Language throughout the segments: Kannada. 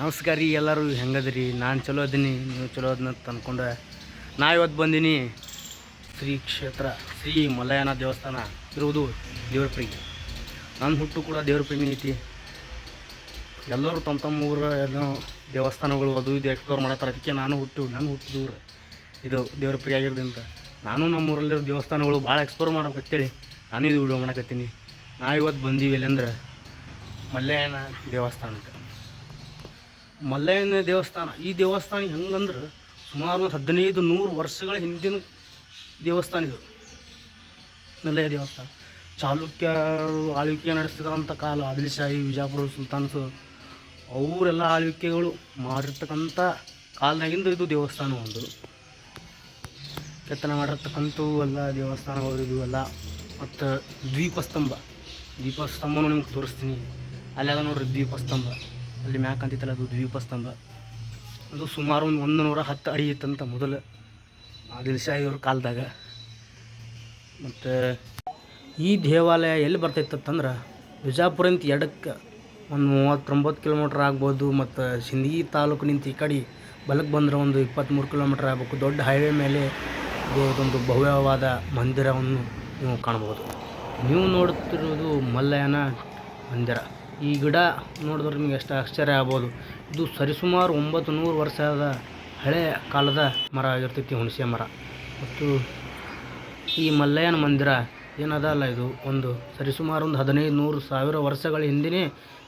ನಮಸ್ಕಾರ ರೀ ಎಲ್ಲರೂ, ಹೆಂಗದ್ರಿ? ನಾನು ಚಲೋ ಅದೀನಿ, ನೀವು ಚಲೋ ಅದನ್ನ ಅನ್ಕೊಂಡೆ ನಾ ಇವತ್ತು ಬಂದೀನಿ ಶ್ರೀ ಕ್ಷೇತ್ರ, ಶ್ರೀ ಮಲಯಾನ ದೇವಸ್ಥಾನ ಇರುವುದು ದೇವ್ರ ಪ್ರೇಮಿ ನನ್ನ ಹುಟ್ಟು ಕೂಡ ದೇವ್ರ ಪ್ರೇಮಿ ಐತಿ. ಎಲ್ಲರೂ ತಮ್ಮ ತಮ್ಮ ಊರ ಏನೋ ದೇವಸ್ಥಾನಗಳು ಅದು ಇದು ಎಕ್ಸ್ಪ್ಲೋರ್ ಮಾಡತ್ತಾರೆ ಅದಕ್ಕೆ ನಾನು ಹುಟ್ಟು, ನಾನು ಹುಟ್ಟಿದ ಊರು ಇದು ದೇವ್ರಪ್ರಿಗೆ ಆಗಿರೋದ್ರಿಂದ. ನಾನು ನಮ್ಮ ಊರಲ್ಲಿರೋ ದೇವಸ್ಥಾನಗಳು ಭಾಳ ಎಕ್ಸ್ಪ್ಲೋರ್ ಮಾಡಬೇಕಂತೇಳಿ ನಾನು ಇದು ವಿಡಿಯೋ ಮಾಡಕತ್ತೀನಿ. ನಾ ಇವತ್ತು ಬಂದೀವಿ ಇಲ್ಲಂದ್ರೆ ಮಲ್ಲಯ್ಯನ ದೇವಸ್ಥಾನಕ್ಕೆ. ಮಲ್ಲಯ್ಯನ ದೇವಸ್ಥಾನ. ಈ ದೇವಸ್ಥಾನ ಹೆಂಗಂದ್ರೆ ಸುಮಾರು ಒಂದು ಹದಿನೈದು ನೂರು ವರ್ಷಗಳ ಹಿಂದಿನ ದೇವಸ್ಥಾನ ಇದು. ಮಲ್ಲಯ್ಯ ದೇವಸ್ಥಾನ. ಚಾಲುಕ್ಯರು ಆಳ್ವಿಕೆ ನಡೆಸಿದಂಥ ಕಾಲ ಆದಿಲ್ಶಾಹಿ, ವಿಜಾಪುರ ಸುಲ್ತಾನ್ಸು ಅವರೆಲ್ಲ ಆಳ್ವಿಕೆಗಳು ಮಾಡಿರ್ತಕ್ಕಂಥ ಕಾಲದಾಗಿಂದ ಇದು ದೇವಸ್ಥಾನ ಒಂದು. ಕೆತ್ತನೆ ಮಾಡಿರ್ತಕ್ಕಂಥವು ಎಲ್ಲ ದೇವಸ್ಥಾನಗಳು ಇದು ಎಲ್ಲ ಮತ್ತು ದ್ವೀಪಸ್ತಂಭ. ದೀಪಸ್ತಂಭನೂ ನಿಮ್ಗೆ ತೋರಿಸ್ತೀನಿ. ಅಲ್ಲೆಲ್ಲ ನೋಡ್ರಿ ದ್ವೀಪಸ್ತಂಭ. ಅಲ್ಲಿ ಮ್ಯಾಕ್ ಅಂತಿತ್ತಲ್ಲ ಅದು ದ್ವೀಪಸ್ತಂಭ. ಅದು ಸುಮಾರು ಒಂದು ಒಂದು ನೂರ ಹತ್ತು ಅಡಿ ಇತ್ತಂತ ಮೊದಲು. ಆದಿಲ್ ಶಾಹಿಯವ್ರ ಕಾಲದಾಗ. ಮತ್ತು ಈ ದೇವಾಲಯ ಎಲ್ಲಿ ಬರ್ತೈತಂದ್ರೆ ಬಿಜಾಪುರಿಂದ ಎಡಕ್ಕೆ ಒಂದು ಮೂವತ್ತೊಂಬತ್ತು ಕಿಲೋಮೀಟ್ರ್ ಆಗ್ಬೋದು, ಮತ್ತು ಸಿಂದಗಿ ನಿಂತು ಈ ಕಡೆ ಬಲಕ್ಕೆ ಬಂದರೆ ಒಂದು ಇಪ್ಪತ್ತ್ಮೂರು ಕಿಲೋಮೀಟ್ರ್ ಆಗಬೇಕು. ದೊಡ್ಡ ಹೈವೇ ಮೇಲೆ ಇದೊಂದು ಭವ್ಯವಾದ ಮಂದಿರವನ್ನು ನೀವು ಕಾಣ್ಬೋದು. ನೀವು ನೋಡುತ್ತಿರುವುದು ಮಲ್ಲಯ್ಯನ ಮಂದಿರ. ಈ ಗಿಡ ನೋಡಿದ್ರೆ ನಿಮಗೆ ಎಷ್ಟು ಆಶ್ಚರ್ಯ ಆಗ್ಬೋದು. ಇದು ಸರಿಸುಮಾರು ಒಂಬತ್ತು ನೂರು ವರ್ಷದ ಹಳೆಯ ಕಾಲದ ಮರ ಆಗಿರ್ತೈತಿ ಹುಣಸೆ ಮರ. ಮತ್ತು ಈ ಮಲ್ಲಯ್ಯನ ಮಂದಿರ ಏನದ ಅಲ್ಲ ಇದು? ಒಂದು ಸರಿಸುಮಾರು ಒಂದು ಹದಿನೈದು ನೂರು ಸಾವಿರ ವರ್ಷಗಳ ಹಿಂದಿನೇ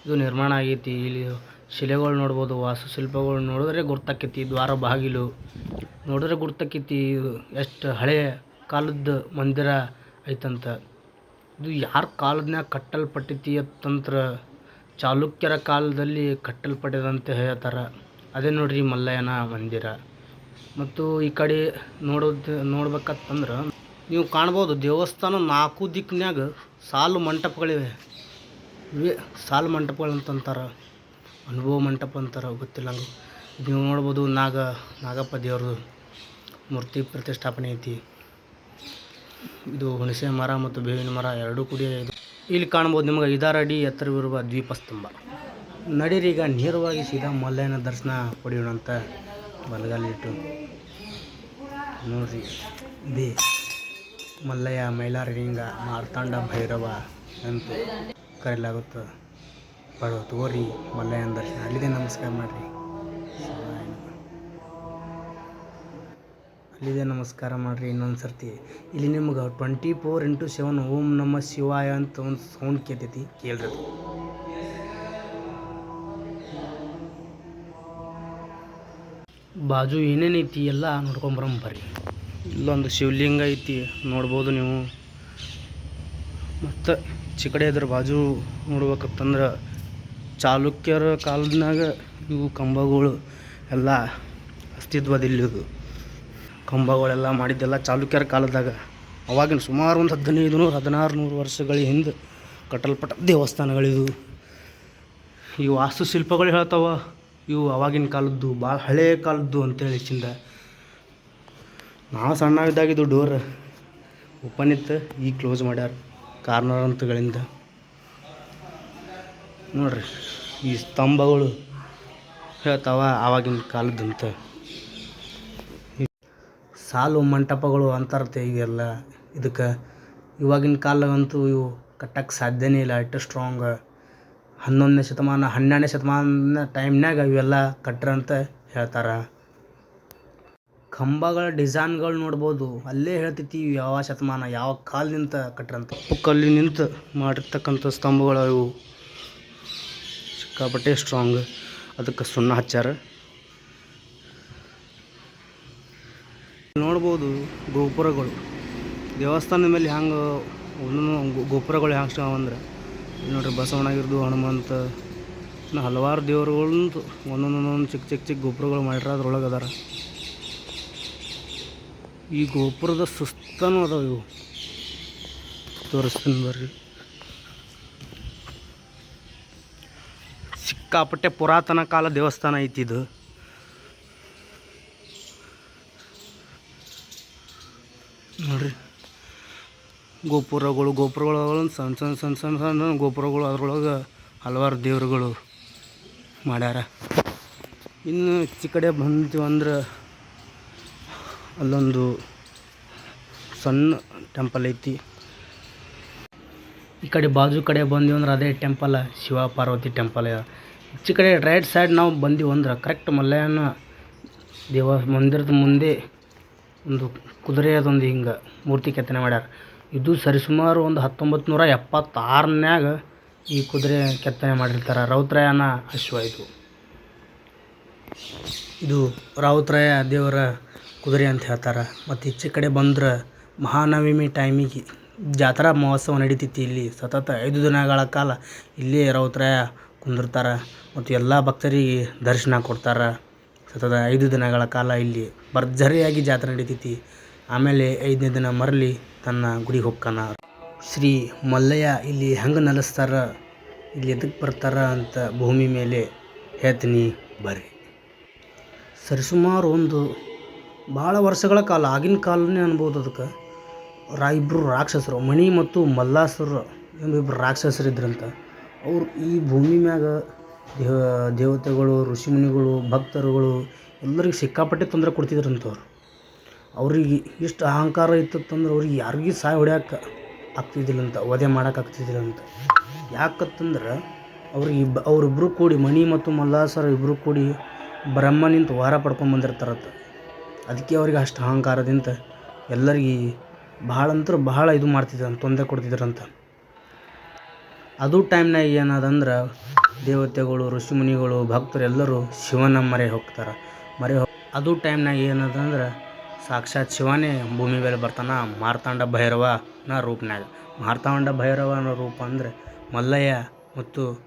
ಇದು ನಿರ್ಮಾಣ ಆಗೈತಿ. ಇಲ್ಲಿ ಶಿಲೆಗಳು ನೋಡ್ಬೋದು, ವಾಸ್ತುಶಿಲ್ಪಗಳು ನೋಡಿದ್ರೆ ಗುರ್ತಾಕೈತಿ ದ್ವಾರ ಬಾಗಿಲು ನೋಡಿದ್ರೆ ಗುರ್ತಾಕೈತಿ ಇದು ಎಷ್ಟು ಹಳೆಯ ಕಾಲದ ಮಂದಿರ ಐತಂತ. ಇದು ಯಾರ ಕಾಲದ್ನ್ಯಾಗ ಕಟ್ಟಲ್ಪಟ್ಟೈತಿ ಅಂತಂದ್ರೆ ಚಾಲುಕ್ಯರ ಕಾಲದಲ್ಲಿ ಕಟ್ಟಲ್ಪಟ್ಟಿದಂತೆ ಹೇಳ್ತಾರೆ. ಅದೇ ನೋಡಿರಿ ಮಲ್ಲಯ್ಯನ ಮಂದಿರ. ಮತ್ತು ಈ ಕಡೆ ನೋಡೋದು, ನೋಡ್ಬೇಕಂತಂದ್ರೆ ನೀವು ಕಾಣ್ಬೋದು ದೇವಸ್ಥಾನ ನಾಲ್ಕು ದಿಕ್ಕಿನಾಗ ಸಾಲು ಮಂಟಪಗಳಿವೆ. ಇವೆ ಸಾಲು ಮಂಟಪಗಳು ಅಂತಂತಾರೆ. ಅನುಭವ ಮಂಟಪ ಅಂತಾರೆ, ಗೊತ್ತಿಲ್ಲ ನೀವು ನೋಡ್ಬೋದು ನಾಗ ನಾಗಪ್ಪ ದೇವ್ರದ್ದು ಮೂರ್ತಿ ಪ್ರತಿಷ್ಠಾಪನೆ ಐತಿ. ಇದು ಹುಣಸೆ ಮರ ಮತ್ತು ಬೇವಿನ ಮರ, ಎರಡೂ ಕೂಡಿ ಇಲ್ಲಿ ಕಾಣ್ಬೋದು ನಿಮ್ಗೆ ಐದಾರು ಅಡಿ ಎತ್ತರವಿರುವ ದ್ವೀಪಸ್ತಂಭ. ನಡೀರಿ ಈಗ ನೇರವಾಗಿ ಸೀದಾ ಮಲ್ಲಯ್ಯನ ದರ್ಶನ ಪಡೆಯೋಣ ಅಂತ ಬಲಗಾಲಿಟ್ಟು ನೋಡ್ರಿ ದೇ ಮಲ್ಲಯ್ಯ ಮೈಲಾರಲಿಂಗ ಮಾರ್ತಾಂಡ ಭೈರವ ಅಂತ ಕರೆಯಲಾಗುತ್ತೆ ಪಡೋ ತೋರಿ ಮಲ್ಲಯ್ಯನ ದರ್ಶನ. ಅಲ್ಲಿದೆ ನಮಸ್ಕಾರ ಮಾಡಿರಿ. ಅಲ್ಲಿದೆ ನಮಸ್ಕಾರ ಮಾಡಿರಿ ಇನ್ನೊಂದು ಸರ್ತಿ. ಇಲ್ಲಿ ನಿಮ್ಗೆ twenty four into seven Om ನಮ ಶಿವಾಯ ಅಂತ ಒಂದು ಸೌಂಡ್ ಕೇತೈತಿ ಕೇಳ್ರಿ. ಬಾಜು ಏನೇನೈತಿ ಎಲ್ಲ ನೋಡ್ಕೊಂಬರಂ ಬರ್ರಿ. ಇಲ್ಲೊಂದು ಶಿವಲಿಂಗ ಐತಿ, ನೋಡ್ಬೋದು ನೀವು. ಮತ್ತು ಚಿಕಡೆ ಇದ್ರ ಬಾಜು ನೋಡ್ಬೇಕಂತಂದ್ರೆ ಚಾಲುಕ್ಯರ ಕಾಲದಾಗ ಇವು ಕಂಬಗಳು ಎಲ್ಲ ಅಸ್ತಿತ್ವದಲ್ಲಿದ್ದು ಕಂಬಗಳೆಲ್ಲ ಮಾಡಿದ್ದೆಲ್ಲ ಚಾಲುಕ್ಯರ ಕಾಲದಾಗ. ಅವಾಗಿನ ಸುಮಾರು ಒಂದು ಹದಿನೈದು ನೂರು, ಹದಿನಾರು ನೂರು ವರ್ಷಗಳ ಹಿಂದೆ ಕಟ್ಟಲ್ಪಟ್ಟ ದೇವಸ್ಥಾನಗಳಿದು. ಈ ವಾಸ್ತುಶಿಲ್ಪಗಳು ಹೇಳ್ತಾವ. ಇವು ಅವಾಗಿನ ಕಾಲದ್ದು ಭಾಳ ಹಳೆಯ ಕಾಲದ್ದು ಅಂತೇಳಿ ಚಿಂದ. ನಾವು ಸಣ್ಣವಿದ್ದಾಗಿದ್ದು ಡೋರ್ ಓಪನ್ ಇತ್ತು, ಈಗ ಕ್ಲೋಸ್ ಮಾಡ್ಯಾರ ಅಂತಗಳಿಂದ ನೋಡ್ರಿ, ಈ ಸ್ತಂಭಗಳು ಹೇಳ್ತಾವ ಆವಾಗಿನ ಕಾಲದ್ದಂತ. ಸಾಲು ಮಂಟಪಗಳು ಅಂತಾರತೆ ಈಗೆಲ್ಲ. ಇದಕ್ಕೆ ಇವಾಗಿನ ಕಾಲದಂತೂ ಇವು ಕಟ್ಟಕ್ಕೆ ಸಾಧ್ಯನೇ ಇಲ್ಲ. ಅಷ್ಟು ಸ್ಟ್ರಾಂಗ್ ಹನ್ನೊಂದನೇ ಶತಮಾನ, ಹನ್ನೆರಡನೇ ಶತಮಾನ ಟೈಮ್ನಾಗ ಇವೆಲ್ಲ ಕಟ್ರಂತ ಹೇಳ್ತಾರೆ. ಕಂಬಗಳ ಡಿಸೈನ್ಗಳು ನೋಡ್ಬೋದು. ಅಲ್ಲೇ ಹೇಳ್ತೈತಿ ಯಾವ ಶತಮಾನ, ಯಾವ ಕಾಲದಿಂದ ಕಟ್ರಂತ. ಕಲ್ಲಿನಿಂತ ಮಾಡಿರ್ತಕ್ಕಂಥ ಸ್ತಂಭಗಳು ಇವು ಸಿಕ್ಕಾಪಟ್ಟೆ ಸ್ಟ್ರಾಂಗ್ ಅದಕ್ಕೆ ಸುಣ್ಣ ಹಚ್ಚಾರ ನೋಡ್ಬೋದು ಗೋಪುರಗಳು. ದೇವಸ್ಥಾನದ ಮೇಲೆ ಹ್ಯಾಂಗೆ ಒಂದೊಂದು ಗೋಪುರಗಳು ಹ್ಯಾಂಗೆ ಅಂದ್ರೆ. ನೋಡ್ರಿ ಬಸವಣ್ಣಗಿರ್ದು ಹನುಮಂತ ಹಲವಾರು ದೇವರುಗಳಂತೂ ಒಂದೊಂದೊಂದೊಂದು ಚಿಕ್ಕ ಚಿಕ್ಕ ಚಿಕ್ಕ ಗೋಪುರಗಳು ಮಾಡ್ಯಾರ ಅದ್ರೊಳಗೆ ಅದಾರ. ಈ ಗೋಪುರದ ಸುಸ್ತನೂ ಅದಾವ ಇವು. ತೋರಿಸ್ತೀನಿ ಬರ್ರಿ. ಸಿಕ್ಕಾಪಟ್ಟೆ ಪುರಾತನ ಕಾಲ ದೇವಸ್ಥಾನ ಐತಿ ಇದು ನೋಡ್ರಿ ಗೋಪುರಗಳು ಗೋಪುರಗಳು ಸಣ್ಣ ಸಣ್ಣ ಸಣ್ಣ ಸಣ್ಣ ಸಣ್ಣ ಗೋಪುರಗಳು. ಅದ್ರೊಳಗೆ ಹಲವಾರು ದೇವರುಗಳು ಮಾಡ್ಯಾರ. ಇನ್ನು ಈಚೆ ಕಡೆ ಅಂದ್ರೆ ಅಲ್ಲೊಂದು ಸಣ್ಣ ಟೆಂಪಲ್ ಐತಿ. ಈ ಕಡೆ ಬಾಜು ಕಡೆ ಬಂದೀವಂದ್ರೆ ಅದೇ ಟೆಂಪಲ್, ಶಿವ ಪಾರ್ವತಿ ಟೆಂಪಲ್. ಹೆಚ್ಚು ಕಡೆ ರೈಟ್ ಸೈಡ್ ನಾವು ಬಂದೀವಂದ್ರೆ ಕರೆಕ್ಟ್ ಮಲ್ಲಯ್ಯನ ದೇವ ಮಂದಿರದ ಮುಂದೆ ಒಂದು ಕುದುರೆಯದೊಂದು ಹಿಂಗೆ ಮೂರ್ತಿ ಕೆತ್ತನೆ ಮಾಡ್ಯಾರ. ಇದು ಸರಿಸುಮಾರು ಒಂದು ಹತ್ತೊಂಬತ್ತು ನೂರ ಎಪ್ಪತ್ತಾರನ್ಯಾಗ ಈ ಕುದುರೆ ಕೆತ್ತನೆ ಮಾಡಿರ್ತಾರೆ. ರೌದ್ರಯಾನ ಅಶ್ವ ಇದು. ಇದು ರಾವುತರಾಯ ದೇವರ ಕುದುರೆ ಅಂತ ಹೇಳ್ತಾರೆ. ಮತ್ತು ಈಚೆ ಕಡೆ ಬಂದ್ರೆ ಮಹಾನವಮಿ ಟೈಮಿಗೆ ಜಾತ್ರಾ ಮಹೋತ್ಸವ ನಡೀತೈತಿ ಇಲ್ಲಿ. ಸತತ ಐದು ದಿನಗಳ ಕಾಲ ಇಲ್ಲಿ ರೌತ್ರಯ ಕುಂದಿರ್ತಾರೆ. ಮತ್ತು ಎಲ್ಲ ಭಕ್ತರಿಗೆ ದರ್ಶನ ಕೊಡ್ತಾರೆ. ಸತತ ಐದು ದಿನಗಳ ಕಾಲ ಇಲ್ಲಿ ಭರ್ಜರಿಯಾಗಿ ಜಾತ್ರೆ ನಡೀತೈತಿ. ಆಮೇಲೆ ಐದನೇ ದಿನ ಮರಳಿ ತನ್ನ ಗುಡಿಗೆ ಹೊಕ್ಕಾನ. ಶ್ರೀ ಮಲ್ಲಯ್ಯ ಇಲ್ಲಿ ಹೆಂಗೆ ನೆಲೆಸ್ತಾರ, ಇಲ್ಲಿ ಎದಕ್ಕೆ ಬರ್ತಾರ ಅಂತ ಭೂಮಿ ಮೇಲೆ ಹೇಳ್ತೀನಿ ಬರ್ರಿ. ಸರಿಸುಮಾರು ಒಂದು ಭಾಳ ವರ್ಷಗಳ ಕಾಲ, ಆಗಿನ ಕಾಲನೇ ಅನ್ಬೋದು ಅದಕ್ಕೆ. ರಾ ಇಬ್ಬರು ರಾಕ್ಷಸರು, ಮಣಿ ಮತ್ತು ಮಲ್ಲಾಸುರ ಎಂಬಿಬ್ಬರು ರಾಕ್ಷಸರು ಇದ್ರಂತ. ಅವ್ರು ಈ ಭೂಮಿ ಮ್ಯಾಗ ದೇವ, ದೇವತೆಗಳು ಋಷಿಮುನಿಗಳು ಭಕ್ತರುಗಳು ಎಲ್ಲರಿಗೆ ಸಿಕ್ಕಾಪಟ್ಟೆ ತೊಂದರೆ ಕೊಡ್ತಿದ್ರಂತ ಅವ್ರು ಅವ್ರಿಗೆ ಇಷ್ಟು ಅಹಂಕಾರ ಇತ್ತಂದ್ರೆ ಅವ್ರಿಗೆ ಯಾರಿಗೂ ಸಾಯ್ ಹೊಡ್ಯಾಕೆ ಆಗ್ತಿದ್ದಿಲ್ಲಂತ ವಧೆ ಮಾಡೋಕೆ ಆಗ್ತಿದ್ದಿಲ್ಲಂತ ಯಾಕತ್ತಂದ್ರೆ ಅವ್ರಿಗೆ ಇಬ್ಬ ಅವ್ರಿಬ್ರು ಕೂಡಿ, ಮಣಿ ಮತ್ತು ಮಲ್ಲಾಸರ ಇಬ್ಬರು ಕೂಡಿ ಬ್ರಹ್ಮನಿಂದ ವಾರ ಪಡ್ಕೊಂಬಂದಿರ್ತಾರತ್ತ ಅದಕ್ಕೆ ಅವ್ರಿಗೆ ಅಷ್ಟು ಅಹಂಕಾರದಿಂದ ಎಲ್ಲರಿಗೆ ಭಾಳ ಅಂದ್ರೆ ಭಾಳ ಇದು ಮಾಡ್ತಿದ್ರಂತ ತೊಂದರೆ ಕೊಡ್ತಿದ್ರಂತ ಅದು ಟೈಮ್ನಾಗ ಏನಾದಂದ್ರೆ ದೇವತೆಗಳು, ಋಷಿಮುನಿಗಳು ಭಕ್ತರು ಎಲ್ಲರೂ ಶಿವನ ಮರೆ ಹೋಗ್ತಾರೆ. ಮರೆ ಹೋಗ್ ಅದು ಟೈಮ್ನಾಗ ಏನದಂದ್ರೆ ಸಾಕ್ಷಾತ್ ಶಿವನೇ ಭೂಮಿ ಮೇಲೆ ಬರ್ತಾನೆ ಮಾರ್ತಾಂಡ ಭೈರವನ ರೂಪನಾಗ ಮಾರ್ತಾಂಡ ಭೈರವನ ರೂಪ ಅಂದರೆ ಮಲ್ಲಯ್ಯ ಮತ್ತು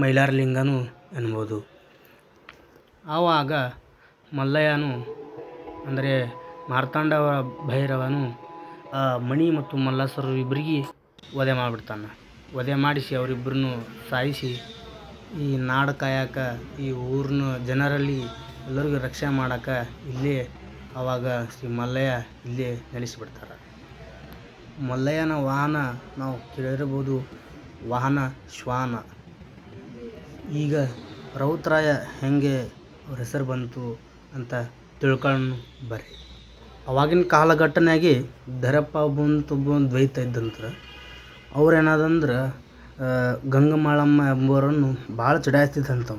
ಮೈಲಾರಲಿಂಗನು ಎನ್ಬೋದು. ಆವಾಗ ಮಲ್ಲಯ್ಯನು ಅಂದರೆ ಮಾರ್ತಾಂಡ ಭೈರವನು, ಆ, ಮಣಿ ಮತ್ತು ಮಲ್ಲಸರು ಇಬ್ಬರಿಗೆ ವಧೆ ಮಾಡಿಬಿಡ್ತಾನೆ. ವಧೆ ಮಾಡಿಸಿ ಅವರಿಬ್ಬರನ್ನು ಸಾಯಿಸಿ ಈ ನಾಡು ಕಾಯಕ, ಈ ಊರಿನ ಜನರಲ್ಲಿ ಎಲ್ಲರಿಗೂ ರಕ್ಷಣೆ ಮಾಡೋಕೆ ಇಲ್ಲೇ ಆವಾಗ ಶ್ರೀ ಮಲ್ಲಯ್ಯ ಇಲ್ಲೇ ನೆಲೆಸಿಬಿಡ್ತಾರೆ. ಮಲ್ಲಯ್ಯನ ವಾಹನ ನಾವು ಕೇಳಿರ್ಬೋದು ವಾಹನ ಶ್ವಾನ. ಈಗ ರೌತರಾಯ ಹೆಂಗೆ ಅವ್ರ ಹೆಸರು ಬಂತು ಅಂತ ತಿಳ್ಕೊಂಡು ಬರ್ರಿ. ಅವಾಗಿನ ಕಾಲಘಟ್ಟನಾಗಿ ಧರಪ್ಪ ಬಂತು ಬಂದು ದ್ವೈತ ಇದ್ದಂತ್ರ ಅವ್ರು ಏನಾದಂದ್ರೆ ಗಂಗಮಾಳಮ್ಮ ಎಂಬುವರನ್ನು ಭಾಳ ಚುಡಾಯಿಸ್ತಿದ್ದಂತ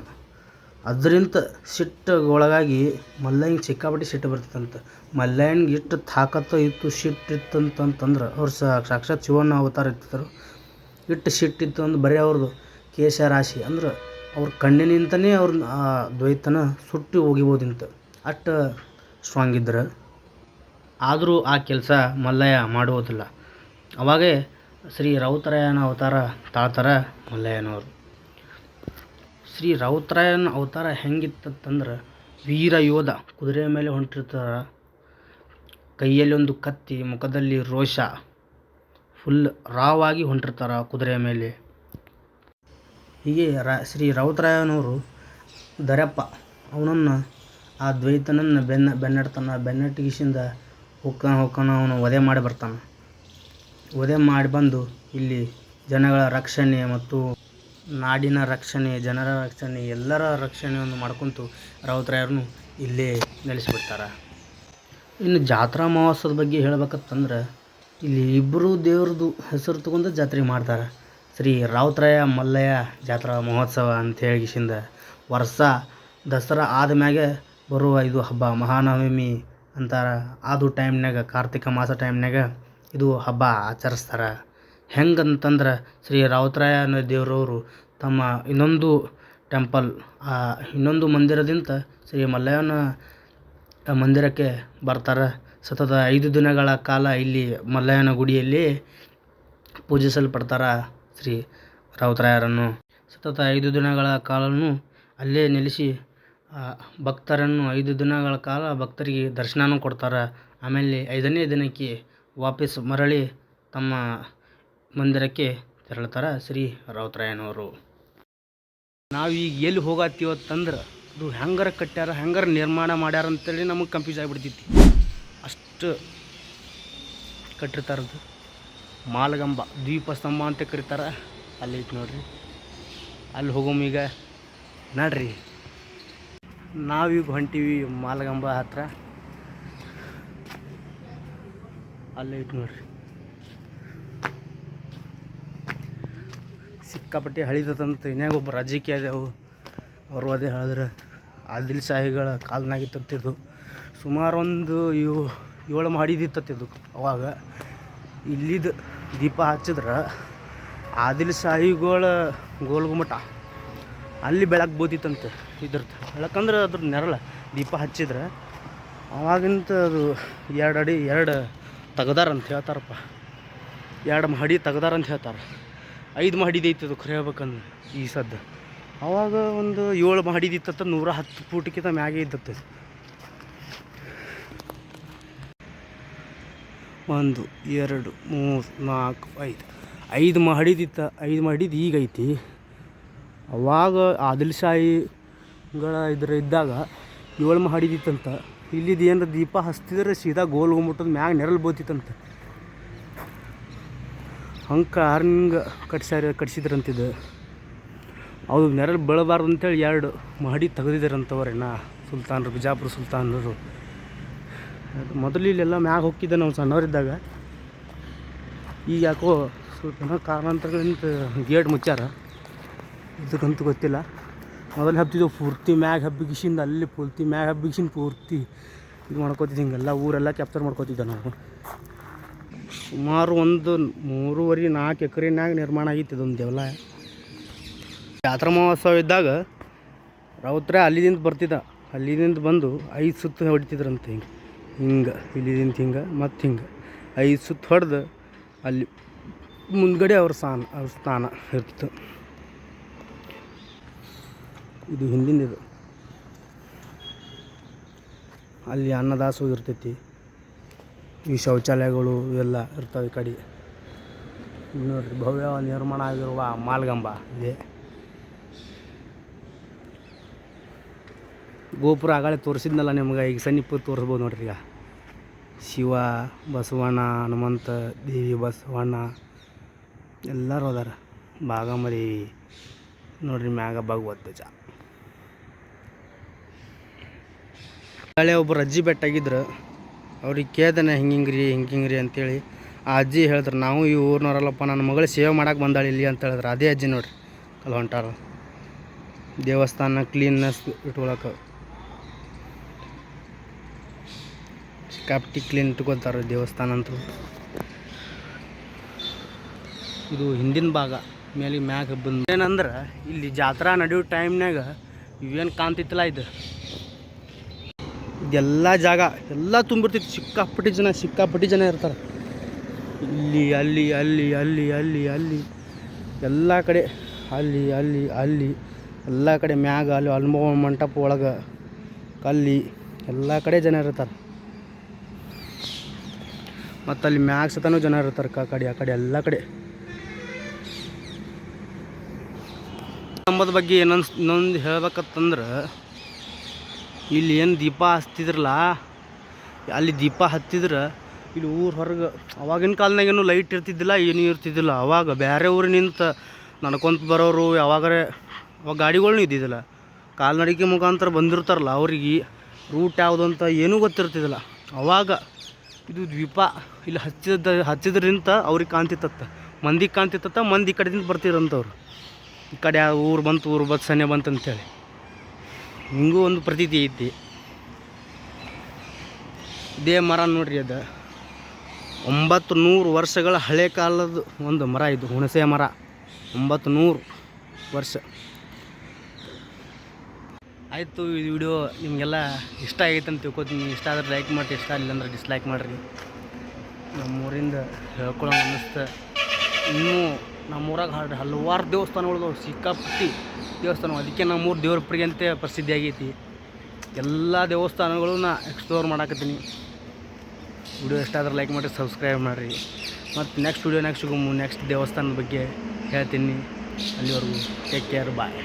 ಅದರಿಂದ ಸಿಟ್ಟು ಒಳಗಾಗಿ ಮಲ್ಲಯ್ಯಂಗೆ ಸಿಕ್ಕಾಪಟ್ಟೆ ಸಿಟ್ಟು ಬರ್ತಿತ್ತಂತ ಮಲ್ಲಯ್ಯಂಗೆ ಎಷ್ಟು ತಾಕತ್ತು ಇತ್ತು ಸಿಟ್ಟು ಇತ್ತಂತಂತಂದ್ರೆ ಅವ್ರು ಸಾಕ್ಷಾತ್ ಶಿವಣ್ಣ ಅವತಾರ ಇರ್ತಿದ್ರು ಇಟ್ಟು ಸಿಟ್ಟಿತ್ತು ಅಂದ್ರೆ ಬರೀ ಅವ್ರದ್ದು ಕೇಶ ರಾಶಿ ಅಂದ್ರೆ ಅವ್ರ ಕಣ್ಣಿನಿಂದನೇ ಅವ್ರನ್ನ ಆ ದ್ವೈತನ ಸುಟ್ಟು ಹೋಗಿಬೋದಿಂತ. ಅಷ್ಟು ಸ್ಟ್ರಾಂಗ್ ಇದ್ರೆ. ಆದರೂ ಆ ಕೆಲಸ ಮಲ್ಲಯ್ಯ ಮಾಡುವುದಿಲ್ಲ. ಅವಾಗೇ ಶ್ರೀ ರೌತರಾಯನ ಅವತಾರ ತಾತರ ಮಲ್ಲಯ್ಯನವರು. ಶ್ರೀ ರೌತ್ರಾಯನ ಅವತಾರ ಹೆಂಗಿತ್ತಂದ್ರೆ ವೀರ ಯೋಧ ಕುದುರೆ ಮೇಲೆ ಹೊಂಟಿರ್ತಾರ. ಕೈಯಲ್ಲಿ ಒಂದು ಕತ್ತಿ, ಮುಖದಲ್ಲಿ ರೋಷ ಫುಲ್ ರಾವಾಗಿ ಹೊಂಟಿರ್ತಾರ ಕುದುರೆ ಮೇಲೆ. ಹೀಗೆ ರಾ, ಶ್ರೀ ರೌತ್ರಾಯನವರು ದರಪ್ಪ, ಅವನನ್ನು, ಆ ದ್ವೈತನನ್ನು ಬೆನ್ನ, ಬೆನ್ನಡ್ತಾನೆ, ಬೆನ್ನಟ್ಟಿಗಿಸಿಂದ ಹೊಕ್ಕ, ಹೊಕ್ಕನ ಅವನು ವಧೆ ಮಾಡಿ ಬರ್ತಾನೆ. ವಧೆ ಮಾಡಿ ಬಂದು ಇಲ್ಲಿ ಜನಗಳ ರಕ್ಷಣೆ ಮತ್ತು ನಾಡಿನ ರಕ್ಷಣೆ, ಜನರ ರಕ್ಷಣೆ, ಎಲ್ಲರ ರಕ್ಷಣೆಯನ್ನು ಮಾಡ್ಕೊತು ರಾವತ್ರಾಯರನ್ನು ಇಲ್ಲೇ ನೆಲೆಸಿಬಿಡ್ತಾರೆ. ಇನ್ನು ಜಾತ್ರಾ ಮಹೋತ್ಸವದ ಬಗ್ಗೆ ಹೇಳ್ಬೇಕಂತಂದ್ರೆ ಇಲ್ಲಿ ಇಬ್ಬರು ದೇವ್ರದ್ದು ಹೆಸರು ತಗೊಂಡು ಜಾತ್ರೆ ಮಾಡ್ತಾರೆ. ಶ್ರೀ ರಾವುತರಾಯ ಮಲ್ಲಯ್ಯ ಜಾತ್ರಾ ಮಹೋತ್ಸವ ಅಂತ ಹೇಳಿಗಿಸಿಂದ ವರ್ಷ ದಸರಾ ಆದಮ್ಯಾಗೆ ಬರುವ ಇದು ಹಬ್ಬ ಮಹಾನವಮಿ ಅಂತಾರೆ. ಅದು ಟೈಮ್ನಾಗ ಕಾರ್ತಿಕ ಮಾಸ ಟೈಮ್ನಾಗ ಇದು ಹಬ್ಬ ಆಚರಿಸ್ತಾರೆ. ಹೆಂಗಂತಂದ್ರೆ ಶ್ರೀ ರಾವುತರಾಯನ ದೇವರವರು ತಮ್ಮ ಇನ್ನೊಂದು ಟೆಂಪಲ್, ಆ ಇನ್ನೊಂದು ಮಂದಿರದಿಂದ ಶ್ರೀ ಮಲ್ಲಯ್ಯನ ಮಂದಿರಕ್ಕೆ ಬರ್ತಾರೆ. ಸತತ ಐದು ದಿನಗಳ ಕಾಲ ಇಲ್ಲಿ ಮಲ್ಲಯ್ಯನ ಗುಡಿಯಲ್ಲಿ ಪೂಜಿಸಲ್ಪಡ್ತಾರೆ ಶ್ರೀ ರಾವತ್ರಾಯರನ್ನು. ಸತತ ಐದು ದಿನಗಳ ಕಾಲನೂ ಅಲ್ಲೇ ನೆಲೆಸಿ ಭಕ್ತರನ್ನು ಐದು ದಿನಗಳ ಕಾಲ ಭಕ್ತರಿಗೆ ದರ್ಶನನೂ ಕೊಡ್ತಾರೆ. ಆಮೇಲೆ ಐದನೇ ದಿನಕ್ಕೆ ವಾಪಸ್ ಮರಳಿ ತಮ್ಮ ಮಂದಿರಕ್ಕೆ ತೆರಳ್ತಾರೆ ಶ್ರೀ ನಾವು ನಾವೀಗ ಎಲ್ಲಿ ಹೋಗತ್ತೀವತ್ತಂದ್ರೆ ಅದು ಹೆಂಗಾರ ಕಟ್ಟ್ಯಾರ, ಹೆಂಗಾರ ನಿರ್ಮಾಣ ಮಾಡ್ಯಾರ ಅಂತೇಳಿ ನಮಗೆ ಕನ್ಫ್ಯೂಸ್ ಆಗಿಬಿಡ್ತೈತಿ. ಅಷ್ಟು ಕಟ್ಟಿರ್ತಾರದು ಮಾಲಗಂಬ, ದ್ವೀಪಸ್ತಂಭ ಅಂತ ಕರೀತಾರೆ. ಅಲ್ಲಿ ಐತೆ ನೋಡ್ರಿ. ಅಲ್ಲಿ ಹೋಗೋಮ್ ಈಗ. ನಡ್ರಿ. ನಾವೀಗ ಹೊಂಟೀವಿ ಮಾಲಗಂಬ ಹತ್ರ. ಅಲ್ಲಿ ಐತೆ ನೋಡ್ರಿ. ಸಿಕ್ಕಾಪಟ್ಟೆ ಹಳಿದದಂತ ಇನ್ಯಾಗ ಒಬ್ಬ ರಾಜಕೀಯ ಅದಾವು ಅವರು ಅದೇ ಹೇಳಿದ್ರೆ. ಆದಿಲ್ ಶಾಹಿಗಳ ಸುಮಾರು ಒಂದು ಇವು ಏಳು ಮಾಡಿದಿತ್ತತ್ತಿದ್ದು ಅವಾಗ. ಇಲ್ಲಿದ್ದು ದೀಪ ಹಚ್ಚಿದ್ರೆ ಆದಿಲ್ ಶಾಹಿಗಳ ಗೋಲ್ಗುಮಟ ಅಲ್ಲಿ ಬೆಳಕು ಬೋದಿತ್ತಂತೆ ಇದ್ರದ್ದು ಬೆಳಕಂದ್ರೆ ಅದ್ರ ನೆರಳ ದೀಪ ಹಚ್ಚಿದ್ರೆ. ಅವಾಗಿಂತ ಅದು ಎರಡು ಅಡಿ, ಎರಡು ತೆಗ್ದಾರಂತ ಹೇಳ್ತಾರಪ್ಪ. ಎರಡು ಮಹಡಿ ತೆಗ್ದಾರಂತ ಹೇಳ್ತಾರೆ. ಐದು ಮಹಡಿದೈತೆ ಅದು ಖರೆ ಹೇಳ್ಬೇಕಂದ್ರೆ ಈ ಸದ್ದು. ಅವಾಗ ಒಂದು ಏಳು ಮಹಡಿದಿತ್ತ ನೂರ ಹತ್ತು ಫೂಟಕ್ಕಿಂತ ಮ್ಯಾಗೆ ಇದ್ದತ್ತೆ. ಒಂದು, ಎರಡು, ಮೂರು, ನಾಲ್ಕು, ಐದು. ಐದು ಮಹಡಿದಿತ್ತ ಐದು ಮಹಡಿದು ಈಗ ಐತಿ. ಅವಾಗ ಆದಿಲ್ ಶಾಹಿಗಳ ಇದ್ರ ಇದ್ದಾಗ ಏಳು ಮಹಡಿದಿತ್ತಂತ ಇಲ್ಲಿದ್ದು ಏನಾರ ದೀಪ ಹಚ್ತಿದ್ರೆ ಸೀದಾ ಗೋಲ್ ಹೋಗ್ಬಿಟ್ಟದ ಮ್ಯಾಗ ನೆರಳು ಬೋತಿತ್ತಂತ ಹಂಗೆ ಆರ್ನಿಂಗ್ ಕಟ್ಸ್ಯಾರ ಕಟ್ಸಿದ್ರಂತಿದ್ದು ಅವ್ರು ನೆರಳು ಬೀಳಬಾರ್ದು ಅಂತೇಳಿ ಎರಡು ಮಹಡಿ ತೆಗೆದಿದ್ದಾರಂತವ್ರೇನ ಸುಲ್ತಾನರು, ಬಿಜಾಪುರ ಸುಲ್ತಾನರು. ಮೊದಲು ಇಲ್ಲೆಲ್ಲ ಮ್ಯಾಗ ಹೋಗಿದ್ದೆ ನಾವು ಸಣ್ಣವರಿದ್ದಾಗ. ಈಗ ಯಾಕೋ ಸ್ವಲ್ಪ ಏನೋ ಕಾರಣಾಂತರಗಳಿಂದ ಗೇಟ್ ಮುಚ್ಚಾರ. ಇದಕ್ಕಂತೂ ಗೊತ್ತಿಲ್ಲ. ಮೊದಲು ಹಬ್ಬಿದ್ದೆವು ಪೂರ್ತಿ ಮ್ಯಾಗ ಹಬ್ಬಿಗಿಸಿಂದ ಅಲ್ಲಿ ಪೂರ್ತಿ ಮ್ಯಾಗ ಹಬ್ಬಿಗಿಸಿಂದ ಪೂರ್ತಿ ಇದು ಮಾಡ್ಕೋತಿದ್ದೆ ಹಿಂಗೆಲ್ಲ ಊರೆಲ್ಲ ಕ್ಯಾಪ್ಚರ್ ಮಾಡ್ಕೋತಿದ್ದೆ ನಾವು. ಸುಮಾರು ಒಂದು ಮೂರುವರೆ, ನಾಲ್ಕು ಎಕರೆನಾಗ ನಿರ್ಮಾಣ ಆಗಿತ್ತು ಇದೊಂದು ದೇವಾಲಯ ಜಾತ್ರಾ ಮಹೋತ್ಸವ ಇದ್ದಾಗ ರೌತ್ರ ಅಲ್ಲಿದಿಂದ ಬರ್ತಿದ್ದ. ಅಲ್ಲಿದಿಂದ ಬಂದು ಐದು ಸುತ್ತು ಹೊಡಿತಿದ್ರಂತೆ ಹಿಂಗೆ. ಹಿಂಗೆ, ಇಲ್ಲಿದಿಂದ ಹಿಂಗೆ, ಮತ್ತು ಹಿಂಗೆ. ಐದು ಸುತ್ತು ಹೊಡೆದು ಅಲ್ಲಿ ಮುಂದ್ಗಡೆ ಅವ್ರ ಸ್ಥಾನ ಅವ್ರ ಸ್ಥಾನ ಇರ್ತಿತ್ತು. ಇದು ಹಿಂದಿನ ಇದು ಅಲ್ಲಿ ಅನ್ನದಾಸೋಹ ಇರ್ತೈತಿ. ಈ ಶೌಚಾಲಯಗಳು ಇವೆಲ್ಲ ಇರ್ತವೆ ಈ ಕಡೆ. ನೋಡಿರಿ ಭವ್ಯ ನಿರ್ಮಾಣ ಆಗಿರುವ ಮಾಲ್ಗಂಬ ಇದೆ. ಗೋಪುರ ಆಗಲೇ ತೋರಿಸಿದ್ನಲ್ಲ ನಿಮ್ಗೆ, ಈಗ ಸನ್ನಿಪ ತೋರಿಸ್ಬೋದು ನೋಡ್ರಿ ಈಗ. ಶಿವ, ಬಸವಣ್ಣ, ಹನುಮಂತ, ದೇವಿ, ಬಸವಣ್ಣ, ಎಲ್ಲರೂ ಅದಾರ. ಭಾಗಮ್ಮ ದೇವಿ ನೋಡ್ರಿ ಮ್ಯಾಗ ಹಳೆ ಒಬ್ಬರು ಅಜ್ಜಿ ಬೆಟ್ಟಾಗಿದ್ರು ಅವ್ರಿಗೆ ಕೇಳ್ದಾನೆ ಹಿಂಗಿಂಗ್ರಿ ಹಿಂಗೆ ರೀ ರೀ ಅಂತೇಳಿ. ಆ ಅಜ್ಜಿ ಹೇಳಿದ್ರು, ನಾವು ಈ ಊರಿನವರಲ್ಲಪ್ಪ, ನನ್ನ ಮಗಳು ಸೇವೆ ಮಾಡೋಕೆ ಬಂದಾಳೆ ಇಲ್ಲಿ ಅಂತ ಹೇಳಿದ್ರು. ಅದೇ ಅಜ್ಜಿ ನೋಡ್ರಿ ಅಲ್ಲಿ ಹೊಂಟಾರ. ದೇವಸ್ಥಾನ ಕ್ಲೀನ್ನೆಸ್ ಇಟ್ಕೊಳಕ್ಕೆ ಕ್ಯಾಪ್ಟಿ ಕ್ಲೀನ್ ಇಟ್ಕೊತಾರೆ ದೇವಸ್ಥಾನ ಅಂತ. ಇದು ಹಿಂದಿನ ಭಾಗ, ಮೇಲೆ ಮ್ಯಾಗ ಬಂದು ಏನಂದ್ರೆ, ಇಲ್ಲಿ ಜಾತ್ರಾ ನಡೆಯೋ ಟೈಮ್ನಾಗ ಇವೇನು ಕಾಣ್ತಿತ್ತಲ್ಲ ಇದು. ಇದೆಲ್ಲ ಜಾಗ, ಎಲ್ಲ ತುಂಬಿರ್ತೈತಿ ಸಿಕ್ಕಾಪಟ್ಟಿ ಜನ ಸಿಕ್ಕಾಪಟ್ಟಿ ಜನ ಇರ್ತಾರೆ. ಇಲ್ಲಿ, ಅಲ್ಲಿ ಅಲ್ಲಿ ಅಲ್ಲಿ ಅಲ್ಲಿ ಅಲ್ಲಿ, ಎಲ್ಲ ಕಡೆ, ಅಲ್ಲಿ ಅಲ್ಲಿ ಅಲ್ಲಿ, ಎಲ್ಲ ಕಡೆ ಮ್ಯಾಗ, ಅಲ್ಲಿ ಅನುಭವ ಮಂಟಪ ಒಳಗೆ, ಅಲ್ಲಿ ಎಲ್ಲ ಕಡೆ ಜನ ಇರ್ತಾರೆ. ಮತ್ತು ಅಲ್ಲಿ ಮ್ಯಾಗ ಸತನೂ ಜನ ಇರ್ತಾರೆ ಆ ಕಡೆ ಆ ಕಡೆ, ಎಲ್ಲ ಕಡೆ. ಬಗ್ಗೆ ಏನೊಂದು ಇನ್ನೊಂದು ಹೇಳ್ಬೇಕತ್ತಂದ್ರೆ ಇಲ್ಲಿ ಏನು ದೀಪ ಹಚ್ತಿದ್ರಲ್ಲ, ಅಲ್ಲಿ ದೀಪ ಹತ್ತಿದ್ರೆ ಇಲ್ಲಿ ಊರು ಹೊರಗೆ, ಅವಾಗಿನ ಕಾಲನಾಗೇನು ಲೈಟ್ ಇರ್ತಿದ್ದಿಲ್ಲ, ಏನೂ ಇರ್ತಿದ್ದಿಲ್ಲ. ಅವಾಗ ಬೇರೆ ಊರಿನಿಂದ ನನಕೊಂತ ಬರೋರು ಯಾವಾಗರೆ, ಅವಾಗ ಗಾಡಿಗಳ್ನೂ ಇದ್ದಿದ್ದಿಲ್ಲ. ಕಾಲ್ನಡಿಕೆ ಮುಖಾಂತರ ಬಂದಿರ್ತಾರಲ್ಲ, ಅವ್ರಿಗೆ ರೂಟ್ ಯಾವುದು ಅಂತ ಏನೂ ಗೊತ್ತಿರ್ತಿದ್ದಿಲ್ಲ. ಅವಾಗ ಇದು ದ್ವೀಪ ಇಲ್ಲಿ ಹಚ್ಚಿದ ಹಚ್ಚಿದ್ರಿಂದ ಅವ್ರಿಗೆ ಕಾಣ್ತಿತ್ತತ್ತ ಮಂದಿಗೆ ಕಾಣ್ತಿತ್ತತ್ತ ಮಂದಿ ಈ ಕಡೆದಿಂದ ಬರ್ತಿರಂತವ್ರು. ಈ ಕಡೆ ಊರು ಬಂತು, ಊರು ಬಸ್ ಸನ್ನೆ ಬಂತು ಅಂತೇಳಿ ಹಿಂಗೂ ಒಂದು ಪ್ರತೀತಿ ಐತಿ. ಇದೇ ಮರ ನೋಡ್ರಿ ಅದು. ಒಂಬತ್ತು ನೂರು ವರ್ಷಗಳ ಹಳೆ ಕಾಲದ ಒಂದು ಮರ ಇದು, ಹುಣಸೆ ಮರ. ಒಂಬತ್ತು ನೂರು ವರ್ಷ. ಆಯಿತು, ಈ ವಿಡಿಯೋ ನಿಮಗೆಲ್ಲ ಇಷ್ಟ ಆಗೈತೆ ಅಂತ ತಿಳ್ಕೊತೀನಿ. ಇಷ್ಟ ಆದ್ರೆ ಲೈಕ್ ಮಾಡಿ ಇಷ್ಟ ಇಲ್ಲಂದ್ರೆ ಡಿಸ್ ಡಿಸ್ಲೈಕ್ ಮಾಡಿರಿ. ನಮ್ಮೂರಿಂದ ಹೇಳ್ಕೊಳ್ಳೋ ಅನ್ನಿಸ್ತು ಇನ್ನೂ ನಮ್ಮೂರಾಗ ಹಲ್, ಹಲವಾರು ದೇವಸ್ಥಾನಗಳು ಸಿಕ್ಕಾಪಟ್ಟಿ ದೇವಸ್ಥಾನ ಅದಕ್ಕೆ ನಮ್ಮ ಮೂರು ದೇವ್ರ ಪ್ರಿಯ ಅಂತ ಪ್ರಸಿದ್ಧಿ ಆಗೈತಿ. ಎಲ್ಲ ದೇವಸ್ಥಾನಗಳನ್ನ ಎಕ್ಸ್ಪ್ಲೋರ್ ಮಾಡಾಕತ್ತೀನಿ. ವಿಡಿಯೋ ಇಷ್ಟ ಆದ್ರೆ ಲೈಕ್ ಮಾಡಿ ಸಬ್ಸ್ಕ್ರೈಬ್ ಮಾಡಿರಿ. ಮತ್ತು ನೆಕ್ಸ್ಟ್ ವಿಡಿಯೋ ನೆಕ್ಸ್ಟ್ ನೆಕ್ಸ್ಟ್ ದೇವಸ್ಥಾನದ ಬಗ್ಗೆ ಹೇಳ್ತೀನಿ. ಅಲ್ಲಿವರೆಗೂ ಟೇಕ್ ಕೇರ್ ಬಾಯ್